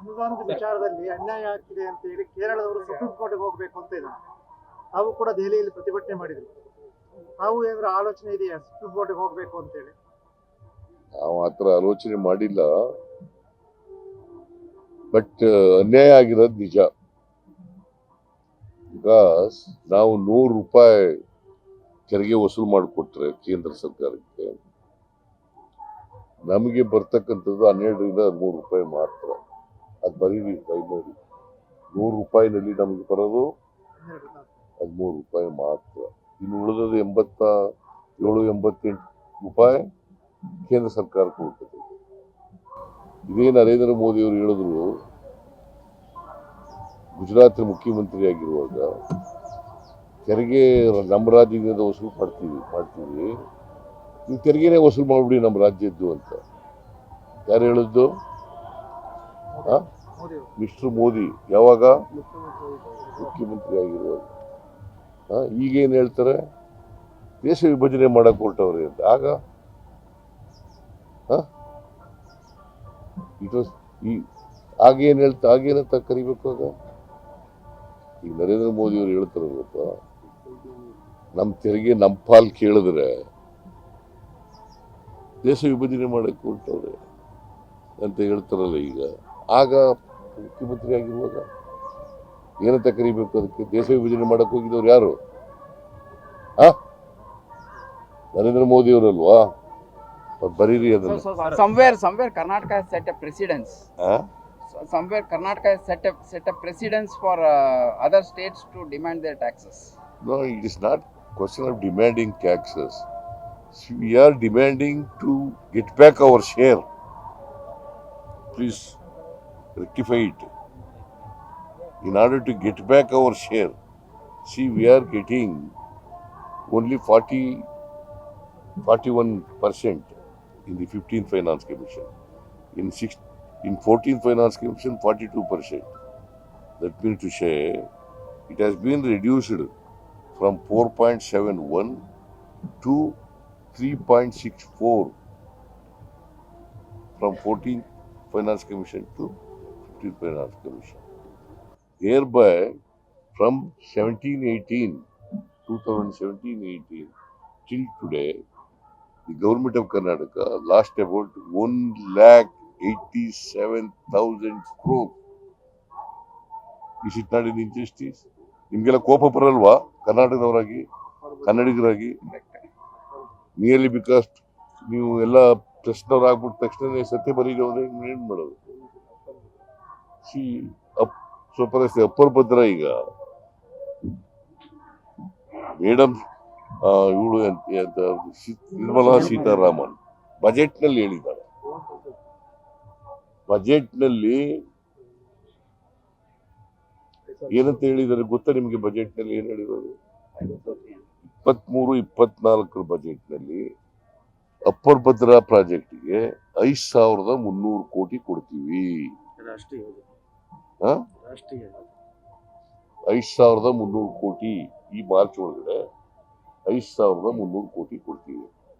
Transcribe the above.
ಅನುದಾನದ ವಿಚಾರದಲ್ಲಿ ಅನ್ಯಾಯ ಆಗ್ತಿದೆ ಅಂತ ಹೇಳಿ ಕೇರಳದವರು ಸುಪ್ರೀಂ ಕೋರ್ಟ್ಗೆ ಹೋಗ್ಬೇಕು ಅಂತ ಇದ್ದಾರೆ. ತಾವು ಕೂಡ ದೆಹಲಿಯಲ್ಲಿ ಪ್ರತಿಭಟನೆ ಮಾಡಿದ್ರು ತಾವು ಏನಾದ್ರು ಆಲೋಚನೆ ಇದೆಯಾ? ಸುಪ್ರೀಂ ಕೋರ್ಟ್ಗೆ ಹೋಗ್ಬೇಕು ಅಂತ ಹೇಳಿ. ನಾವು ಆ ಆಲೋಚನೆ ಮಾಡಿಲ್ಲ. ಬಟ್, ಅನ್ಯಾಯ ಆಗಿರೋದು ನಿಜ. ಬಿಕಾಸ್ ನಾವು ನೂರು ರೂಪಾಯಿ ತೆರಿಗೆ ವಸೂಲು ಮಾಡಿಕೊಟ್ರೆ ಕೇಂದ್ರ ಸರ್ಕಾರಕ್ಕೆ, ನಮಗೆ ಬರ್ತಕ್ಕಂಥದ್ದು ಹನ್ನೆರಡರಿಂದ ಹದಿಮೂರು ರೂಪಾಯಿ ಮಾತ್ರ. ಅದು ಬರೀರಿ ಐನೂರು ನೂರು ರೂಪಾಯಿನಲ್ಲಿ ನಮಗೆ ಬರೋದು. ಹದಿಮೂರು ರೂಪಾಯಿ ಮಾತ್ರ. ಇನ್ನು ಉಳಿದದ್ದು ಎಂಬತ್ತ ಏಳು, ಎಂಬತ್ತೆಂಟು ರೂಪಾಯಿ ಕೇಂದ್ರ ಸರ್ಕಾರಕ್ಕೆ ಹೋಗ್ತದೆ ಇದೇ ನರೇಂದ್ರ ಮೋದಿ ಅವರು ಹೇಳಿದ್ರು, ಗುಜರಾತ್ ಮುಖ್ಯಮಂತ್ರಿ ಆಗಿರುವಾಗ ತೆರಿಗೆ ನಮ್ಮ ರಾಜ್ಯದಿಂದ ವಸೂಲು ಮಾಡ್ತೀವಿ ಮಾಡ್ತೀವಿ. ನೀವು ತೆರಿಗೆನೇ ವಸೂಲು ಮಾಡಿಬಿಡಿ ನಮ್ಮ ರಾಜ್ಯದ್ದು ಅಂತ. ಯಾರು ಹೇಳಿದ್ದು? ಆ? ಮಿಸ್ಟರ್ ಮೋದಿ ಯಾವಾಗ? ಮುಖ್ಯಮಂತ್ರಿ ಆಗಿರೋದು ಆಗಿರುವಾಗ. ಈಗೇನು ಹೇಳ್ತಾರೆ? ದೇಶ ವಿಭಜನೆ ಮಾಡಕ್ಕೆ ಹೊರಟವ್ರೆ ಅಂತ. ಆಗ ಇಟ್ ವಾಸ್ ಈ ಆಗೇನು ಹೇಳ್ತಾ ಆಗೇನಂತ ಕರಿಬೇಕು ಆಗ? ಈಗ ನರೇಂದ್ರ ಮೋದಿ ಅವರು ಗೊತ್ತ? ನಮ್ಮ ತೆರಿಗೆ ನಮ್ಮ ಪಾಲ್ ಕೇಳಿದ್ರೆ ದೇಶ ವಿಭಜನೆ ಮಾಡಕ್ಕೆ ಹೊರಟವ್ರೆ ಅಂತ ಹೇಳ್ತಾರಲ್ಲ ಈಗ. ಆಗ ಮುಖ್ಯಮಂತ್ರಿ ಆಗಿರುವಾಗ ಏನಂತ ಕರಿಬೇಕು ಅದಕ್ಕೆ? ದೇಶ ವಿಭಜನೆ ಮಾಡಕ್ಕೆ ಹೋಗಿದವ್ರು ಯಾರು? ನರೇಂದ್ರ ಮೋದಿ ಅವರಲ್ವಾ ಬರೀರಿ Karnataka set precedence Karnataka set set precedence for other states to demand their taxes no it is not question demanding taxes we demanding to our share please rectify it. In order to get back our share, see, we are getting only 40, 41 percent in the 15th Finance Commission. In six, in 14th Finance Commission, 42 percent. That means to say, it has been reduced from 4.71 to 3.64 from 14th Finance Commission to prepare as commission year by from seventeen eighteen two thousand seventeen eighteen till today the government of Karnataka lost about one lakh eighty seven thousand crore is it ನಿಮಗೆಲ್ಲ ಕೋಪ ಬರಲ್ವಾ? ಕರ್ನಾಟಕದವರಾಗಿ, ಕನ್ನಡಿಗರಾಗಿ? Nearly because ನೀವು ಎಲ್ಲ ಪ್ರಶ್ನವ್ರು ಆಗ್ಬಿಟ್ಟ ತಕ್ಷಣನೇ ಸತ್ಯ ಬರೀ ಅವ್ರೆ ಏನು ಮಾಡೋದು? ಸಿ. ಅಪ್ ಸ್ವಪರಸ್ತಿ ಅಪ್ಪರ್ ಭದ್ರ ಈಗ ಮೇಡಮ್ ಇವಳು ಎಂತ ಅಂತ ನಿರ್ಮಲಾ ಸೀತಾರಾಮನ್. ಬಜೆಟ್ನಲ್ಲಿ ಹೇಳಿದ್ದಾರೆ. ಬಜೆಟ್ನಲ್ಲಿ ಏನಂತ ಹೇಳಿದ್ದಾರೆ ಗೊತ್ತಾ ನಿಮಗೆ ಬಜೆಟ್ನಲ್ಲಿ ಏನು ಹೇಳಿರೋದು? ಇಪ್ಪತ್ಮೂರು ಇಪ್ಪತ್ನಾಲ್ಕರ ಬಜೆಟ್ನಲ್ಲಿ ಅಪ್ಪರ್ ಭದ್ರಾ ಪ್ರಾಜೆಕ್ಟ್ಗೆ ಐದು ಸಾವಿರದ ಮುನ್ನೂರು ಕೋಟಿ ಕೊಡ್ತೀವಿ. ಐದು ಸಾವಿರದ ಮುನ್ನೂರು ಕೋಟಿ ಈ ಮಾರ್ಚ್ ಒಳಗಡೆ ಐದು ಸಾವಿರದ ಮುನ್ನೂರು ಕೋಟಿ ಕೊಡ್ತೀವಿ.